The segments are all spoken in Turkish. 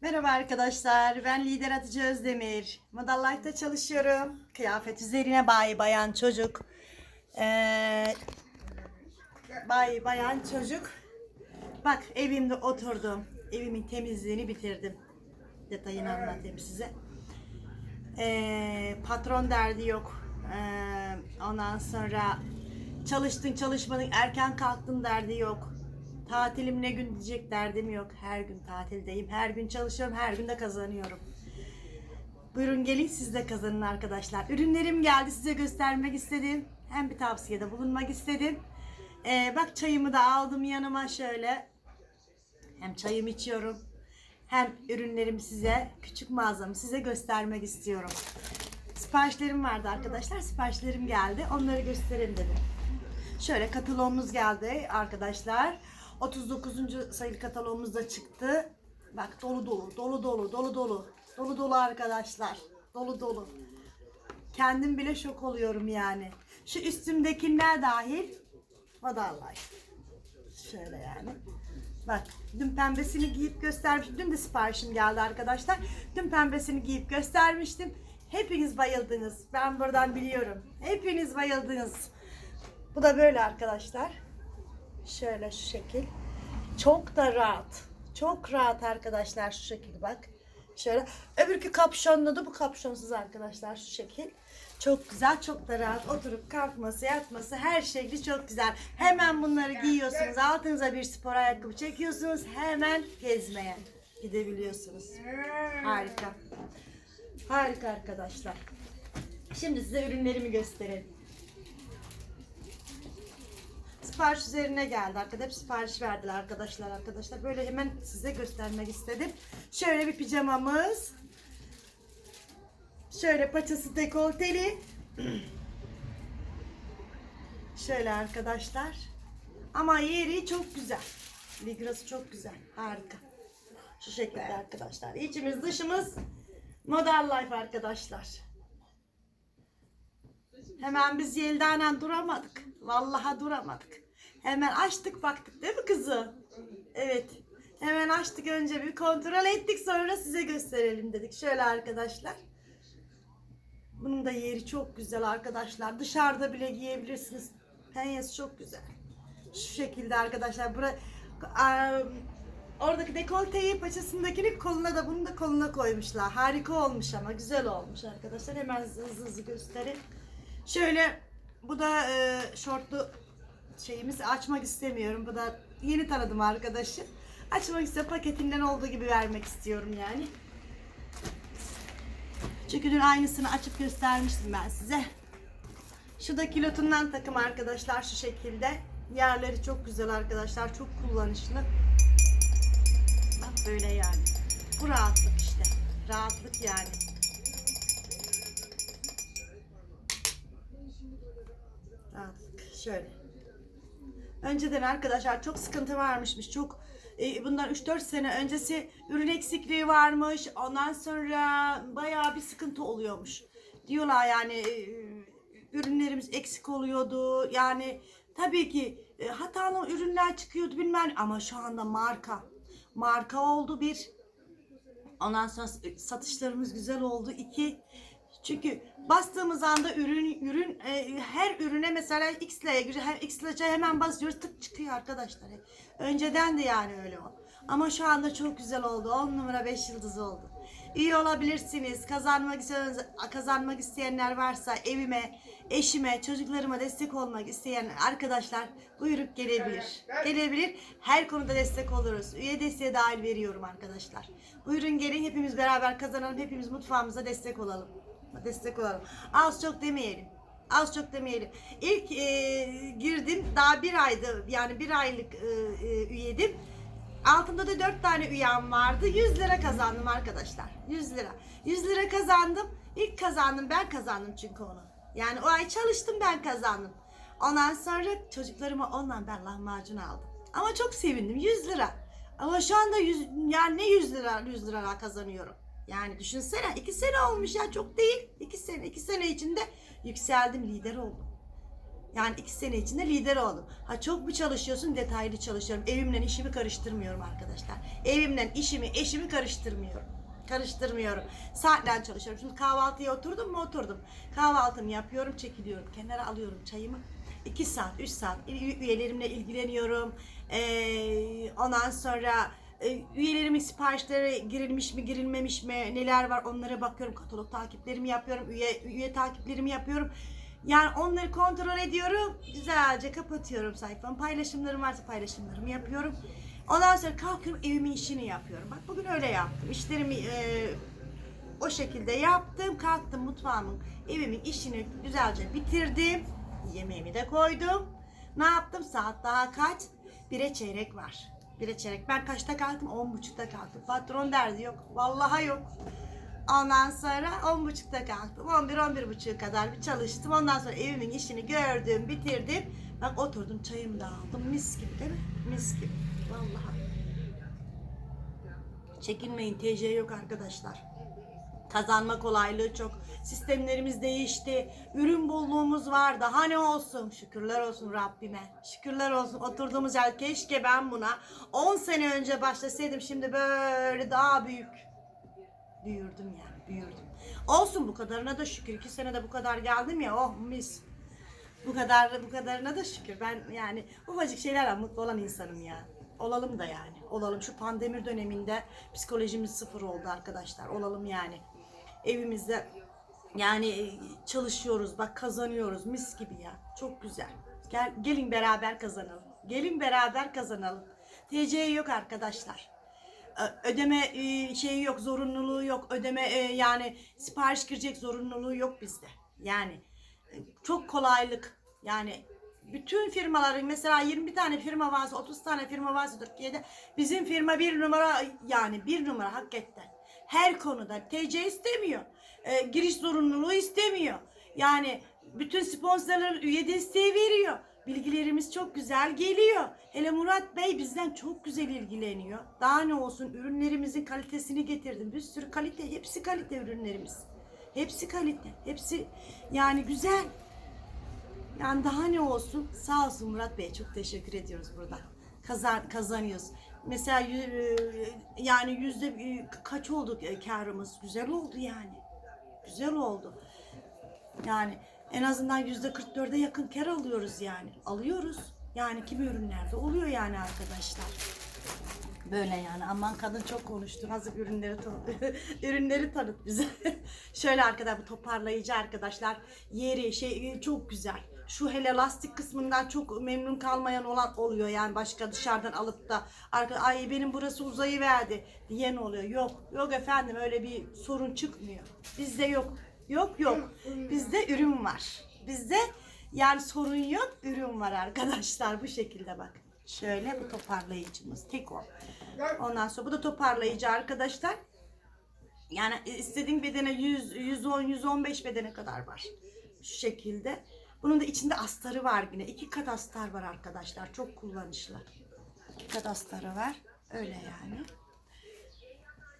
Merhaba arkadaşlar, ben Lider Hatice Özdemir. Model Life'da çalışıyorum. Kıyafet üzerine bayi bayan çocuk. Ee, bayi bayan çocuk. Bak evimde oturdum. Evimin temizliğini bitirdim. Detayını anlatayım size. Ee, patron derdi yok. Ee, ondan sonra çalıştın çalışmadın erken kalktın derdi yok. Tatilim ne gün diyecek derdim yok. Her gün tatildeyim. Her gün çalışıyorum. Her gün de kazanıyorum. Buyurun gelin siz de kazanın arkadaşlar. Ürünlerim geldi size göstermek istedim. Hem bir tavsiyede bulunmak istedim. Ee, bak çayımı da aldım yanıma şöyle. Hem çayımı içiyorum. Hem ürünlerimi size, küçük mağazamı size göstermek istiyorum. Siparişlerim vardı arkadaşlar. Siparişlerim geldi. Onları göstereyim dedim. Şöyle kataloğumuz geldi arkadaşlar. 39. sayılı kataloğumuz da çıktı. Bak dolu dolu, dolu dolu, dolu dolu. Dolu dolu arkadaşlar. Dolu dolu. Kendim bile şok oluyorum yani. Şu üstümdekiler dahil. Vadarlar. Şöyle yani. Bak dün pembesini giyip göstermiştim. Dün de siparişim geldi arkadaşlar. Dün pembesini giyip göstermiştim. Hepiniz bayıldınız. Ben buradan biliyorum. Hepiniz bayıldınız. Bu da böyle arkadaşlar. Şöyle şu şekil. Çok da rahat. Çok rahat arkadaşlar şu şekil bak. Şöyle. Öbürkü kapşonlu da bu kapşonsuz arkadaşlar şu şekil. Çok güzel, çok da rahat. Oturup kalkması, yatması her şekli çok güzel. Hemen bunları giyiyorsunuz. Altınıza bir spor ayakkabı çekiyorsunuz. Hemen gezmeye gidebiliyorsunuz. Harika. Harika arkadaşlar. Şimdi size ürünlerimi göstereyim. Sipariş üzerine geldi arkadaşlar. Hep sipariş verdiler arkadaşlar arkadaşlar. Böyle hemen size göstermek istedim. Şöyle bir pijamamız. Şöyle paçası dekolteli. Şöyle arkadaşlar. Ama yeri çok güzel. Ligrası çok güzel. Harika. Şu şekilde arkadaşlar. İçimiz dışımız Model Life arkadaşlar. Hemen biz Yelda'yla duramadık. Vallahi duramadık. Hemen açtık baktık değil mi kızı? Evet. Hemen açtık önce bir kontrol ettik sonra size gösterelim dedik. Şöyle arkadaşlar. Bunun da yeri çok güzel arkadaşlar. Dışarıda bile giyebilirsiniz. Penyesi çok güzel. Şu şekilde arkadaşlar. Bura, oradaki dekolteyi paçasındakini koluna da bunu da koluna koymuşlar. Harika olmuş ama güzel olmuş arkadaşlar. Hemen hızlı hızlı göstereyim. Şöyle bu da e, şortlu şeyimizi açmak istemiyorum. Bu da yeni tanıdım arkadaşı. Açmak ise paketinden olduğu gibi vermek istiyorum yani. Çünkü dün aynısını açıp göstermiştim ben size. Şu da kilotundan takım arkadaşlar şu şekilde. Yerleri çok güzel arkadaşlar. Çok kullanışlı. Bak böyle yani. Bu rahatlık işte. Rahatlık yani. Rahatlık. Şöyle. Önceden arkadaşlar çok sıkıntı varmışmış. Çok e, bundan 3-4 sene öncesi ürün eksikliği varmış. Ondan sonra bayağı bir sıkıntı oluyormuş. Diyorlar yani e, ürünlerimiz eksik oluyordu. Yani tabii ki e, hatalı ürünler çıkıyordu bilmem ama şu anda marka. Marka oldu bir. Ondan sonra satışlarımız güzel oldu. iki. Çünkü bastığımız anda ürün ürün e, her ürüne mesela X'la'ya giriyor. Her X'la'ya hemen basıyoruz tık çıkıyor arkadaşlar. Önceden de yani öyle o. Ama şu anda çok güzel oldu. 10 numara 5 yıldız oldu. İyi olabilirsiniz. Kazanmak isteyenler, kazanmak isteyenler varsa evime, eşime, çocuklarıma destek olmak isteyen arkadaşlar buyurup gelebilir. Gelebilir. Her konuda destek oluruz. Üye desteği dahil veriyorum arkadaşlar. Buyurun gelin hepimiz beraber kazanalım. Hepimiz mutfağımıza destek olalım. Destek olalım. Az çok demeyelim. Az çok demeyelim. İlk e, girdim daha bir aydı yani bir aylık e, e, üyedim. Altımda da 4 tane üyem vardı. 100 lira kazandım arkadaşlar. 100 lira. 100 lira kazandım. İlk kazandım ben kazandım çünkü onu. Yani o ay çalıştım ben kazandım. Ondan sonra çocuklarıma ondan ben lahmacun aldım. Ama çok sevindim 100 lira. Ama şu anda 100, yani ne 100 lira 100 lira kazanıyorum. Yani düşünsene 2 sene olmuş ya çok değil. 2 sene 2 sene içinde yükseldim lider oldum. Yani iki sene içinde lider oldum. Ha çok mu çalışıyorsun? Detaylı çalışıyorum. Evimle işimi karıştırmıyorum arkadaşlar. Evimle işimi, eşimi karıştırmüyorum. Karıştırmıyorum. Saatler çalışıyorum. Şimdi kahvaltıya oturdum mu oturdum. Kahvaltımı yapıyorum, çekiliyorum. Kenara alıyorum çayımı. 2 saat, 3 saat üy- üyelerimle ilgileniyorum. Ee, ondan sonra e, üyelerimin siparişleri girilmiş mi girilmemiş mi neler var onlara bakıyorum. Katalog takiplerimi yapıyorum. Üye, üye takiplerimi yapıyorum. Yani onları kontrol ediyorum. Güzelce kapatıyorum sayfamı. Paylaşımlarım varsa paylaşımlarımı yapıyorum. Ondan sonra kalkıyorum evimin işini yapıyorum. Bak bugün öyle yaptım. İşlerimi e, o şekilde yaptım. Kalktım mutfağımın, evimin işini güzelce bitirdim. Yemeğimi de koydum. Ne yaptım? Saat daha kaç? Bire çeyrek var. Bire çeyrek. Ben kaçta kalktım? On buçukta kalktım. Patron derdi yok. Vallahi yok. Ondan sonra on buçukta kalktım. On bir, on bir buçuğa kadar bir çalıştım. Ondan sonra evimin işini gördüm, bitirdim. Bak oturdum çayımı da aldım. Mis gibi değil mi? Mis gibi. Vallahi. Çekinmeyin TC yok arkadaşlar. Kazanma kolaylığı çok. Sistemlerimiz değişti. Ürün bolluğumuz var. Daha ne olsun? Şükürler olsun Rabbime. Şükürler olsun. Oturduğumuz yer keşke ben buna 10 sene önce başlasaydım. Şimdi böyle daha büyük. Büyürdüm yani büyürdüm. Olsun bu kadarına da şükür. İki senede bu kadar geldim ya oh mis. Bu kadar bu kadarına da şükür. Ben yani ufacık şeylerle mutlu olan insanım ya. Olalım da yani. Olalım. Şu pandemi döneminde psikolojimiz sıfır oldu arkadaşlar. Olalım yani. Evimizde yani e, çalışıyoruz. Bak kazanıyoruz. Mis gibi ya. Çok güzel. Gel, gelin beraber kazanalım. Gelin beraber kazanalım. TC yok arkadaşlar. Ödeme e, şeyi yok, zorunluluğu yok. Ödeme e, yani sipariş girecek zorunluluğu yok bizde. Yani çok kolaylık. Yani bütün firmaların mesela 20 tane firma varsa 30 tane firma varsa Türkiye'de bizim firma bir numara yani bir numara hakikaten. Her konuda TC istemiyor. E, giriş zorunluluğu istemiyor. Yani bütün sponsorlar üye desteği veriyor. Bilgilerimiz çok güzel geliyor. Hele Murat Bey bizden çok güzel ilgileniyor. Daha ne olsun ürünlerimizin kalitesini getirdim. Bir sürü kalite, hepsi kalite ürünlerimiz. Hepsi kalite, hepsi yani güzel. Yani daha ne olsun? Sağ olsun Murat Bey. Çok teşekkür ediyoruz burada. Kazan, kazanıyoruz. Mesela e, yani yüzde e, kaç oldu e, karımız? Güzel oldu yani. Güzel oldu. Yani en azından yüzde 44'e yakın kar alıyoruz yani. Alıyoruz. Yani kimi ürünlerde oluyor yani arkadaşlar. Böyle yani aman kadın çok konuştu. Hazır ürünleri tanıt. ürünleri tanıt bize. Şöyle arkadaşlar bu toparlayıcı arkadaşlar. Yeri şey çok güzel. Şu hele lastik kısmından çok memnun kalmayan olan oluyor yani başka dışarıdan alıp da arka ay benim burası uzayı verdi diyen oluyor. Yok yok efendim öyle bir sorun çıkmıyor. Bizde yok. Yok yok. Bizde ürün var. Bizde yani sorun yok ürün var arkadaşlar bu şekilde bak. Şöyle bu toparlayıcımız tek o. Ondan sonra bu da toparlayıcı arkadaşlar. Yani istediğin bedene 100, 110, 115 bedene kadar var. Şu şekilde. Bunun da içinde astarı var yine. İki kat astar var arkadaşlar. Çok kullanışlı. İki kat astarı var. Öyle yani.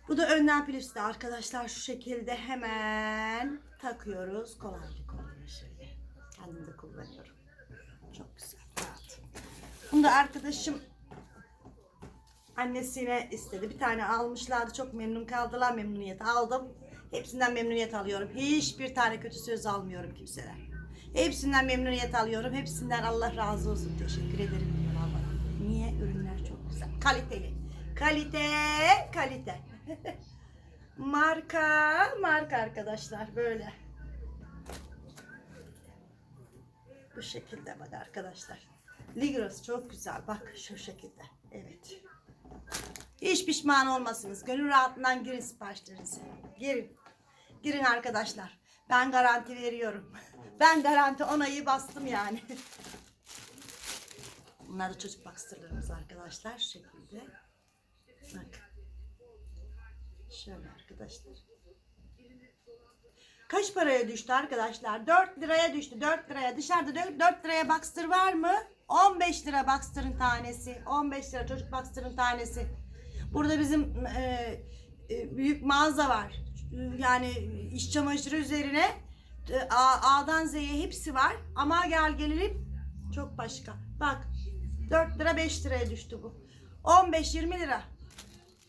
Bu da önden pilifsi arkadaşlar şu şekilde hemen takıyoruz. Kolaylık oluyor şöyle. Kendim de kullanıyorum. Çok güzel. Rahat. Bunu da arkadaşım annesine istedi. Bir tane almışlardı. Çok memnun kaldılar. Memnuniyet aldım. Hepsinden memnuniyet alıyorum. Hiçbir tane kötü söz almıyorum kimseden. Hepsinden memnuniyet alıyorum. Hepsinden Allah razı olsun. Teşekkür ederim diyor Allah. Niye? Ürünler çok güzel. Kaliteli. Kalite, kalite. marka, marka arkadaşlar böyle. Bu şekilde bak arkadaşlar. Ligros çok güzel. Bak şu şekilde. Evet. Hiç pişman olmasınız. Gönül rahatlığından girin siparişlerinize. Girin. Girin arkadaşlar. Ben garanti veriyorum. Ben garanti onayı bastım yani. Bunlar da çocuk baksırlarımız arkadaşlar. Şekilde. Bak. Şöyle arkadaşlar. Kaç paraya düştü arkadaşlar? 4 liraya düştü. 4 liraya. Dışarıda 4 liraya Baxter var mı? 15 lira Baxter'ın tanesi. 15 lira çocuk Baxter'ın tanesi. Burada bizim e, e, büyük mağaza var. Yani iş çamaşırı üzerine e, A'dan Z'ye hepsi var. Ama gel gelelim çok başka. Bak 4 lira 5 liraya düştü bu. 15-20 lira.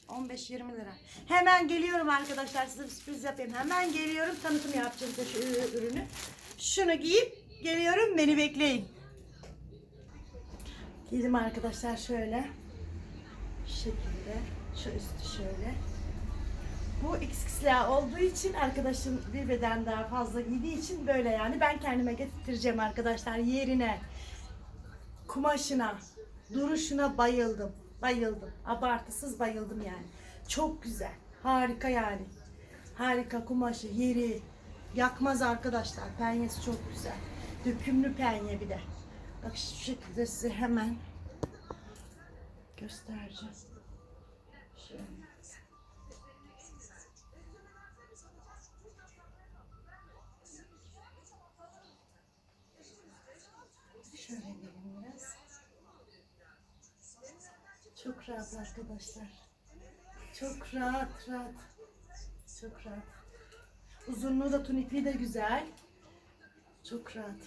15-20 lira. Hemen geliyorum arkadaşlar size bir sürpriz yapayım. Hemen geliyorum tanıtım yapacağım size şu ürü- ürünü. Şunu giyip geliyorum beni bekleyin. Giydim arkadaşlar şöyle. Şu şekilde. Şu üstü şöyle. Bu XXL olduğu için arkadaşım bir beden daha fazla giydiği için böyle yani. Ben kendime getireceğim arkadaşlar yerine. Kumaşına, duruşuna bayıldım. Bayıldım. Abartısız bayıldım yani. Çok güzel. Harika yani. Harika kumaşı, yeri. Yakmaz arkadaşlar. Penyesi çok güzel. Dökümlü penye bir de. Bak şu şekilde size hemen göstereceğim. Şöyle. Rahat arkadaşlar. Çok rahat rahat. Çok rahat. Uzunluğu da tunikli de güzel. Çok rahat.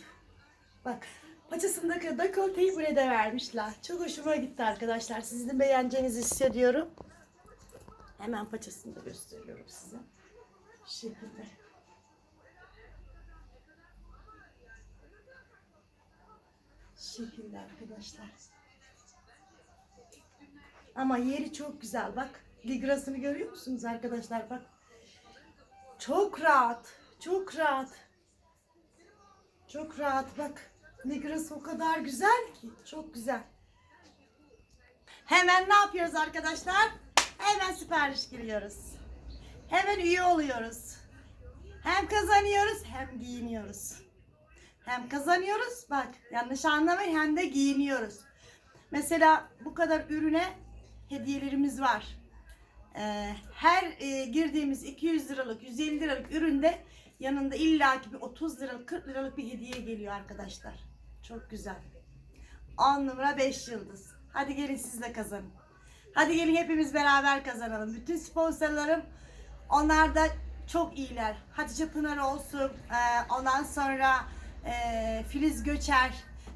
Bak paçasındaki dekolteyi buraya da vermişler. Çok hoşuma gitti arkadaşlar. Sizin beğeneceğinizi hissediyorum. Hemen paçasını da gösteriyorum size. Şu şekilde. Şekilde arkadaşlar. Ama yeri çok güzel. Bak ligrasını görüyor musunuz arkadaşlar? Bak. Çok rahat. Çok rahat. Çok rahat bak. Ligrası o kadar güzel ki. Çok güzel. Hemen ne yapıyoruz arkadaşlar? Hemen sipariş giriyoruz. Hemen üye oluyoruz. Hem kazanıyoruz hem giyiniyoruz. Hem kazanıyoruz bak yanlış anlamayın hem de giyiniyoruz. Mesela bu kadar ürüne hediyelerimiz var. Ee, her e, girdiğimiz 200 liralık 150 liralık üründe yanında illaki bir 30 liralık 40 liralık bir hediye geliyor arkadaşlar. Çok güzel. 10 numara 5 yıldız. Hadi gelin siz de kazanın. Hadi gelin hepimiz beraber kazanalım. Bütün sponsorlarım onlar da çok iyiler. Hatice Pınar olsun. e, ondan sonra e, Filiz Göçer,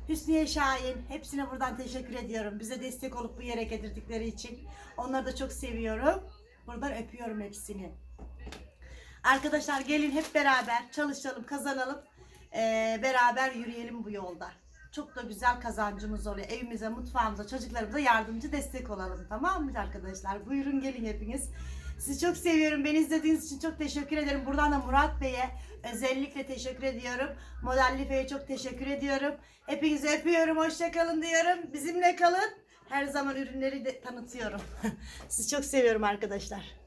Hüsniye Şahin. Hepsine buradan teşekkür ediyorum. Bize destek olup bu yere getirdikleri için. Onları da çok seviyorum. Buradan öpüyorum hepsini. Arkadaşlar gelin hep beraber çalışalım, kazanalım. Ee, beraber yürüyelim bu yolda. Çok da güzel kazancımız oluyor. Evimize, mutfağımıza, çocuklarımıza yardımcı destek olalım. Tamam mı arkadaşlar? Buyurun gelin hepiniz. Sizi çok seviyorum. Beni izlediğiniz için çok teşekkür ederim. Buradan da Murat Bey'e özellikle teşekkür ediyorum. Modellife'ye çok teşekkür ediyorum. Hepinizi öpüyorum. Hoşçakalın diyorum. Bizimle kalın. Her zaman ürünleri de tanıtıyorum. Sizi çok seviyorum arkadaşlar.